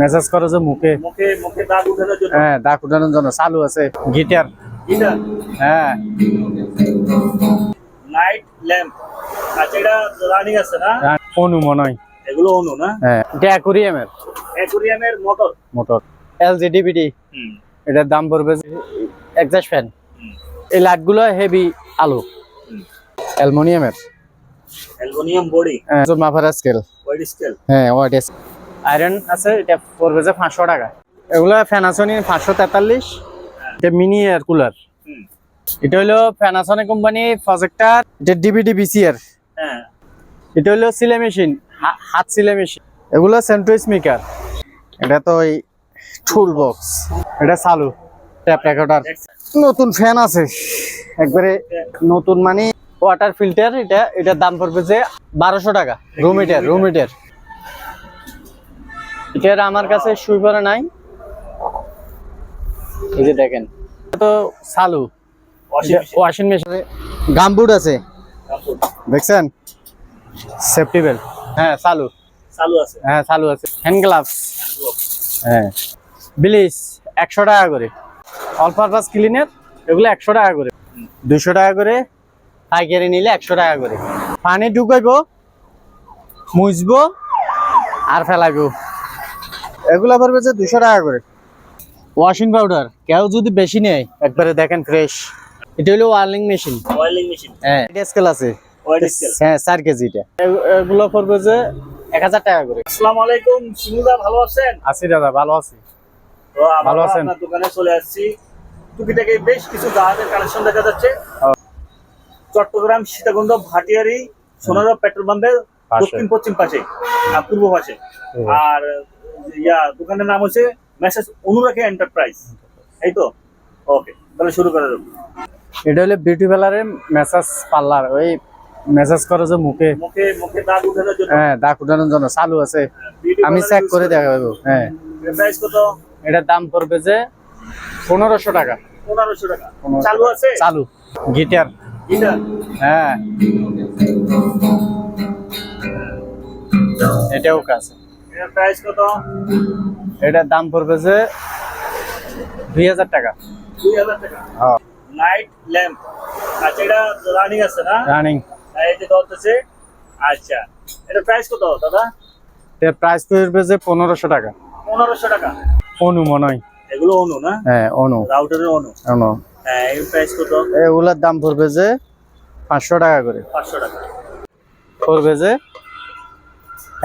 Message করে যে মুখে। মুখে মুখে দাগ উঠানোর জন্য। হ্যাঁ দাগ উঠানোর জন্য চালু আছে। গিটার। হ্যাঁ। ল্যাম্প আচ্ছা এটা রানিং আছে না? অনু মনে হয় এগুলো অনু না? হ্যাঁ এটা অ্যাকুরিয়ামের। অ্যাকুরিয়ামের মোটর মোটর এলজি ডিভিডি হুম। এটার দাম পড়বে একজাস্ট ফ্যান এই লাইটগুলো হেভি আলো। অ্যালমোনিয়ামের অ্যালুমিনিয়াম বডি মাফার স্কেল স্কেল হ্যাঁ আয়রন আছে এটা পড়বে যে পাঁচশো টাকা। এগুলো ফ্যানাসনি পাঁচশো তেতাল্লিশ। এটা মিনি এয়ার কুলার এটা হলো ফ্যানাসনি কোম্পানি প্রজেক্টার এটা ডিবিডি বিসিআর হ্যাঁ। এটা হলো সিলে মেশিন হাত সিলে মেশিন এগুলো সেন্টুইস মেকার এটা তো ওই টুল বক্স এটা চালু। ট্যাপ রেকর্ডার নতুন ফ্যান আছে। একবারে নতুন মানে ওয়াটার ফিল্টার এটা এটার দাম পড়বে যে বারোশো টাকা। রুম হিটার রুম হিটার এটার আমার কাছে সুই পরে নাই। এই যে দেখেন। তো চালু। ওয়াশিং মেশিন গামবুট আছে। দেখছেন? সেফটি বেল্ট হ্যাঁ চালু। চালু আছে। হ্যাঁ চালু আছে। হ্যান্ড গ্লাভস হ্যাঁ। ব্লিচ একশো টাকা করে। অল পারপাস ক্লিনার এগুলো একশো টাকা করে। দুশো টাকা করে। পাইকারি নিলে একশো টাকা করে। পানি ঢুকাইবো মুছবো আর ফেলাইবো। এগুলো পড়বে যে দুশো টাকা করে। ওয়াশিং পাউডার কেউ যদি বেশি নেয়। একবারে দেখেন ফ্রেশ এটা হলো ওয়ার্লিং মেশিন অয়েলিং মেশিন হ্যাঁ। স্কেল আছে। হ্যাঁ চার কেজি এটা। এগুলো পড়বে যে এক হাজার টাকা করে। আসসালামু আলাইকুম শিমুদা ভালো আছেন? আছি দাদা ভালো আছি। ভালো আছেন? আপনার দোকানে চলে আসছি। টুকিটাকে বেশ কিছু জাহাজের কালেকশন দেখা যাচ্ছে। চট্টগ্রাম সীতাকুণ্ড ভাটিয়ারি সোনারা পেট্রোল পাম্পের দক্ষিণ পশ্চিম পাশে আর পূর্ব পাশে। আর ইয়া দোকানের নাম হচ্ছে মেসেজ অনুরাখী এন্টারপ্রাইজ। এই তো? ওকে তাহলে শুরু করা যাবে এটা হলো বিউটি পার্লারের মেসাজ পার্লার ওই মেসাজ করে যে মুখে। মুখে মুখে দাগ উঠানোর জন্য। হ্যাঁ দাগ উঠানোর জন্য চালু আছে। আমি চেক করে দেখাবো হ্যাঁ। প্রাইস কত? এটার দাম পড়বে যে পনেরোশো টাকা। পনেরোশো টাকা। চালু আছে? চালু। গিটার। এটা হ্যাঁ। এটাও কাজ এটার প্রাইস কত? এটার দাম পড়বে যে দুই হাজার টাকা। দুই হাজার টাকা। হ্যাঁ। নাইট ল্যাম্প আচ্ছা এটা রানিং আছে না? রানিং এই যে ধরতেছে। আচ্ছা এটা প্রাইস কত দাদা? এর প্রাইস পড়বে যে পনেরোশো টাকা। পনেরোশো টাকা। অনু মনে হয় এগুলো অনু না? হ্যাঁ অনু। রাউটারের অনু? অনু। হ্যাঁ এর প্রাইস কত? এগুলার দাম পড়বে যে পাঁচশো টাকা করে। পাঁচশো টাকা। পড়বে যে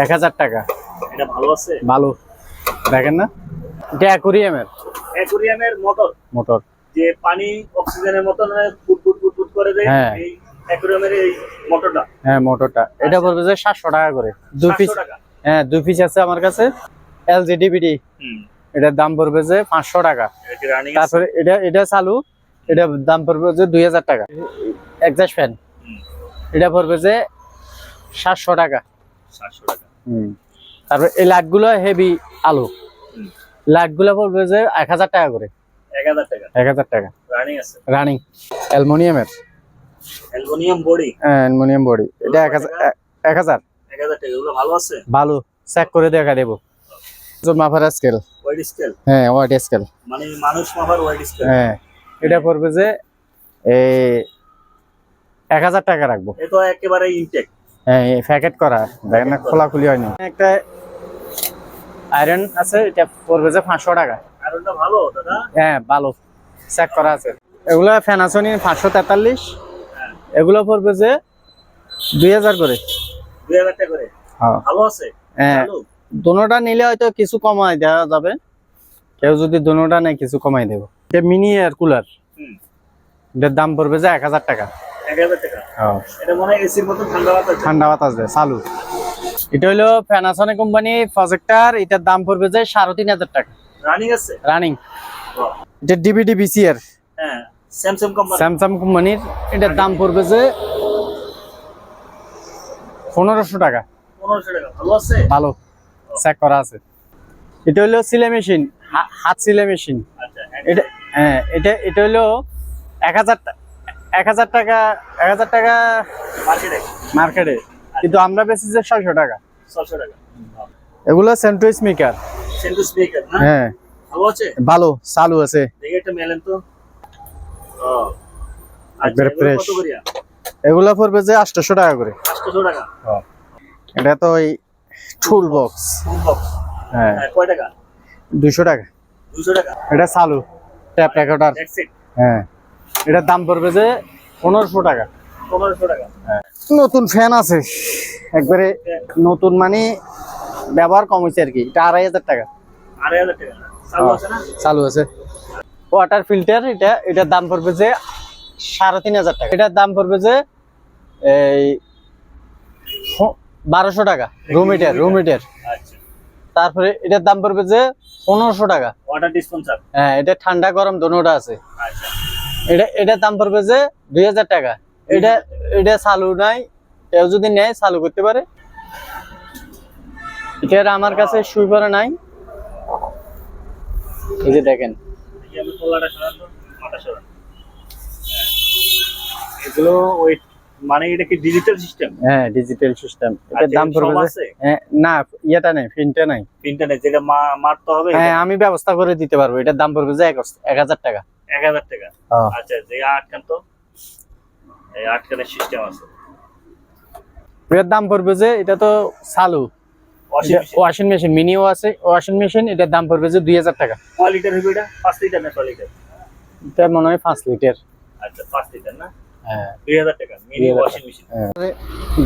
এক হাজার টাকা। এটা ভালো আছে? ভালো। দেখেন না? এটা অ্যাকুরিয়ামের। অ্যাকুরিয়ামের মোটর। মোটর। যে পানি অক্সিজেনের মতন ফুট ফুট ফুট ফুট করে দেয় হ্যাঁ। এই অ্যাকুরিয়ামের এই মোটরটা। হ্যাঁ মোটরটা। এটা পড়বে যে সাতশো টাকা করে। দুই পিস হ্যাঁ দুই পিস আছে আমার কাছে। এলজি ডিভিডি এটার দাম পড়বে যে পাঁচশো টাকা। এটা কি তারপরে এটা এটা চালু। এটা দাম পড়বে যে দুই হাজার টাকা। Exhaust fan. এটা পড়বে যে সাতশো টাকা। সাতশো টাকা। হুম। তারপরে এই লাইটগুলো হেভি আলো। লাইটগুলো পড়বে যে এক হাজার টাকা করে। এক হাজার টাকা। এক হাজার টাকা। রানিং আছে। Running অ্যালমোনিয়ামের। Aluminium body. Aluminium body. এটা এক হাজার এক হাজার। এক হাজার টাকা। এগুলো ভালো আছে? ভালো। চেক করে দেখা দেবো। মাফার স্কেল স্কেল হ্যাঁ স্কেল মানে মানুষ মাপার ওয়েট স্কেল হ্যাঁ। এটা পড়বে যে এই এক হাজার টাকা রাখব। এ তো একেবারে ইনটেক হ্যাঁ প্যাকেট করা। দেখেন না খোলাখুলি হয়নি। একটা আয়রন আছে এটা পড়বে যে পাঁচশো টাকা। কারণটা ভালো দাদা? হ্যাঁ ভালো। চেক করা আছে। এগুলো ফ্যানাসনি পাঁচশো তেতাল্লিশ। হ্যাঁ। এগুলো পড়বে যে দুই হাজার করে। দুই হাজার টাকা করে? হ্যাঁ। ভালো আছে? হ্যাঁ। ভালো? নিলে হয়তো কিছু কমাই দেওয়া যাবে। কেউ যদি দোনোটা নেয় কিছু কমাই দেবো। এটা মিনি এয়ার কুলার এটার দাম পড়বে যে এক হাজার টাকা। এক হাজার টাকা? হ্যাঁ। এটা মনে হয় এসির মতো ঠান্ডা বাতাস। ঠান্ডা বাতাস দেয় চালু। এটা হলো প্যানাসনিক কোম্পানি প্রজেক্টার এটার দাম পড়বে যে সাড়ে তিন হাজার টাকা। রানিং আছে? রানিং এটা ডিবিডি বিসিআর হ্যাঁ স্যামসাং কোম্পানি স্যামসাং কোম্পানির এটার দাম পড়বে যে পনেরোশো টাকা। পনেরোশো টাকা। ভালো আছে? ভালো। চেক করা আছে। এটা হলো সিলে মেশিন হাত সিলে মেশিন আচ্ছা এটা হ্যাঁ এটা এটা হলো এক হাজার এক হাজার টাকা এক হাজার টাকা মার্কেটে মার্কেটে কিন্তু আমরা বেশি যে ছয়শো টাকা। ছশো টাকা। এগুলো সেন্টুইস মেকার না? হ্যাঁ। ভালো আছে? ভালো চালু আছে। দেখি একটা মেলেন তো। ও। আচ্ছা একবারে এগুলো পড়বে যে টাকা করে। 800 টাকা? এটা তো ওই টুল বক্স হ্যাঁ। হ্যাঁ কয় টাকা? টাকা। 200 টাকা? এটা চালু। ট্যাপ রেকর্ডার হ্যাঁ। এটার দাম পড়বে যে পনেরোশো টাকা। 1500 টাকা। নতুন ফ্যান আছে। একবারে নতুন মানে ব্যবহার কম হয়েছে আর কি। এটা আড়াই হাজার টাকা। আড়াই হাজার টাকা। চালু আছে ওয়াটার ফিল্টার এটা এটার দাম পড়বে যে সাড়ে তিন হাজার টাকা। এটার দাম পড়বে যে এই বারোশো টাকা। রুম হিটার রুম হিটার তারপরে এটার দাম পড়বে যে পনেরোশো টাকা। ওয়াটার ডিসপেন্সার হ্যাঁ এটা ঠান্ডা গরম দোনোটা আছে। আচ্ছা। এটা এটার দাম পড়বে যে দুই হাজার টাকা। এটা এটা চালু নাই। কেউ যদি নেয় চালু করতে পারে। আমার কাছে সুইপারে নাই। এই যে দেখেন। এগুলো মানে এটা কি ডিজিটাল সিস্টেম হ্যাঁ ডিজিটাল সিস্টেম এটার দাম পড়বে? হ্যাঁ, না ইয়েটা নেই নাই। যেটা মারতে হবে হ্যাঁ আমি ব্যবস্থা করে দিতে পারব। এটার দাম পড়বে যে এক এক হাজার টাকা। এক হাজার টাকা। হ্যাঁ। আচ্ছা যে আটকান তো। এই আটকানের সিস্টেম আছে। দাম পড়বে যে এটা তো চালু। ওয়াশিং মেশিন মিনিও আছে। ওয়াশিং মেশিন এটার দাম পড়বে যে দুই হাজার টাকা। কয় লিটার হবে এটা? পাঁচ লিটার না ছয় লিটার এটা মনে হয় পাঁচ লিটার আচ্ছা পাঁচ লিটার না? হ্যাঁ। দুই হাজার টাকা মিনি ওয়াশিং মেশিন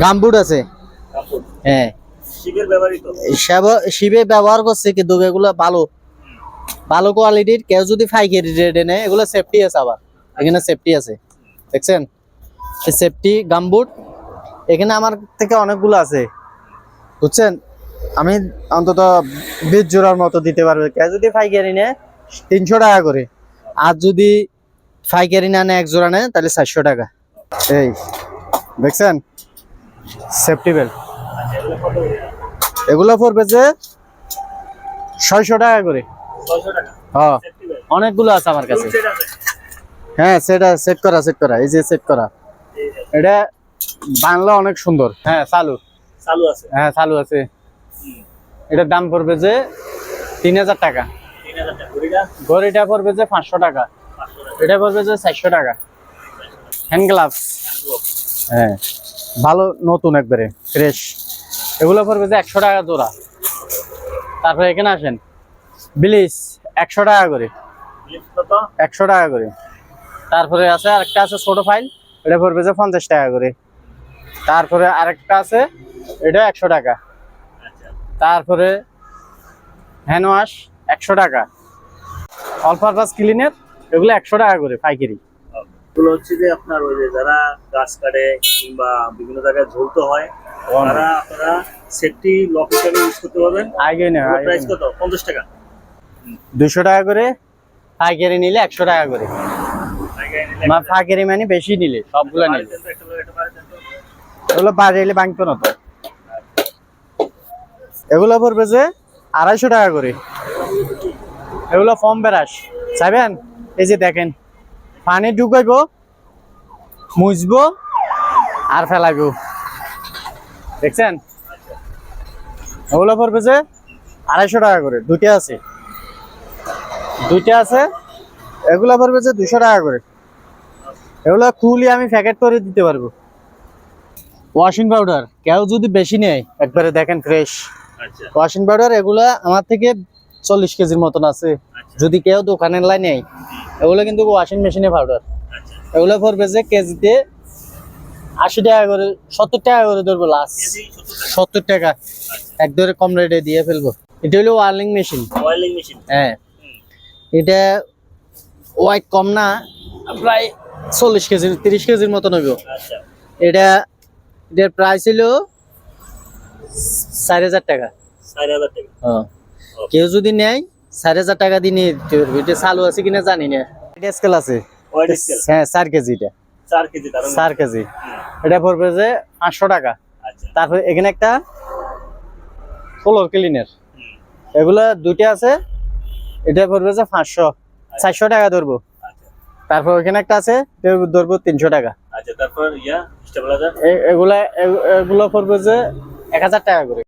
গামবুট আছে। হ্যাঁ। শিবের ব্যবহৃত শিবে ব্যবহার করছে কিন্তু এগুলো ভালো। ভালো কোয়ালিটির কেউ যদি পাইকারি রেটে নেয় এগুলো সেফটি আছে আবার। এখানে সেফটি আছে। দেখছেন? সেফটি গামবুট এখানে আমার থেকে অনেকগুলো আছে। বুঝছেন? আমি অন্তত বিশ জোড়ার মতো দিতে পারব। যদি পাইকারি নেয়, তিনশো টাকা করে। আর যদি পাইকারি না নেয়, এক জোড়া নেয়, তাহলে চারশো টাকা। এই, দেখছেন? সেফটি বেল্ট এগুলো? পড়বে যে ছয়শো টাকা করে। হ্যাঁ অনেকগুলো আছে আমার কাছে। হ্যাঁ সেটা সেট করা সেট করা, এই যে সেট করা। এটা বাংলা অনেক সুন্দর। হ্যাঁ চালু। চালু আছে। হ্যাঁ চালু আছে। এটার দাম পড়বে যে তিন হাজার টাকা। ঘড়িটা? পড়বে যে পাঁচশো টাকা। এটা পড়বে যে চারশো টাকা। Hand gloves. হ্যাঁ ভালো নতুন একবারে ফ্রেশ। এগুলো পড়বে যে একশো টাকা জোড়া। তারপরে এখানে আসেন ব্লিচ একশো টাকা করে। একশো টাকা করে। তারপরে আছে আরেকটা আছে ছোট ফাইল। এটা পড়বে যে পঞ্চাশ টাকা করে। তারপরে আরেকটা আছে এটা একশো টাকা। আচ্ছা। তারপরে হ্যান্ড ওয়াশ একশো টাকা। অল পারপাস ক্লিনের এগুলো একশো টাকা করে পাইকারি। এগুলো হচ্ছে যে আপনার ওই যে যারা গাছ কাটে কিংবা বিভিন্ন জায়গায় ঝুলতে হয় তারা আপনারা সেফটি লক হিসাবে ইউজ করতে পারবেন। আগে না প্রাইস কত? পঞ্চাশ টাকা। দুশো টাকা করে পাইকারি নিলে একশো টাকা করে। মা পাইকারি মানে বেশি নিলে, সবগুলো নিলে। এগুলো বাজাইলে ভাঙতো না তো। এগুলো পড়বে যে আড়াইশো টাকা করে। এগুলো ফর্ম বেরাস। চাইবেন? এই যে দেখেন, পানি ঢুকাইব, মুছবো আর ফেলাইব। দেখছেন? এগুলো পড়বে যে আড়াইশো টাকা করে। দুইটা আছে। দুইটা আছে, এগুলো পড়বে যে দুশো টাকা করে। এগুলো খুলি আমি প্যাকেট করে দিতে পারব। ওয়াশিং পাউডার কেউ যদি বেশি নেয় একবারে দেখেন ফ্রেশ আচ্ছা। ওয়াশিং পাউডার এগুলা আমার থেকে চল্লিশ কেজির মতন আছে। আচ্ছা। যদি কেউ দোকানের লাই নেয় এগুলো কিন্তু ওয়াশিং মেশিনে পাউডার আচ্ছা। এগুলো পড়বে যে কেজিতে আশি টাকা করে সত্তর টাকা করে ধরবো লাস্ট সত্তর টাকা। সত্তর টাকা। এক ধরে কম রেটে দিয়ে ফেলব। এটা হলো ওয়ার্লিং মেশিন অয়েলিং মেশিন হ্যাঁ। এটা ওয়াইট কম না প্রায় চল্লিশ কেজি তিরিশ কেজির মতন হইব। আচ্ছা এটা এটার প্রাইস ছিল চার হাজার টাকা। হ্যাঁ। কেউ যদি নেয় চার হাজার টাকা দিয়ে নিয়ে দিতে পারবে। এটা চালু আছে কিনা জানি না। এটা স্কেল আছে। হ্যাঁ চার কেজি এটা। চার কেজি কেজি। হুম, এটা পড়বে যে পাঁচশো টাকা। আচ্ছা। তারপরে এখানে একটা ফ্লোর ক্লিনের এগুলো দুইটা আছে। এটা পড়বে যে পাঁচশো। চারশো টাকা ধরবো। তারপর ওখানে একটা আছে ধরবো তিনশো টাকা। আচ্ছা তারপর ইয়া এগুলা এগুলো পড়বে যে এক হাজার টাকা করে।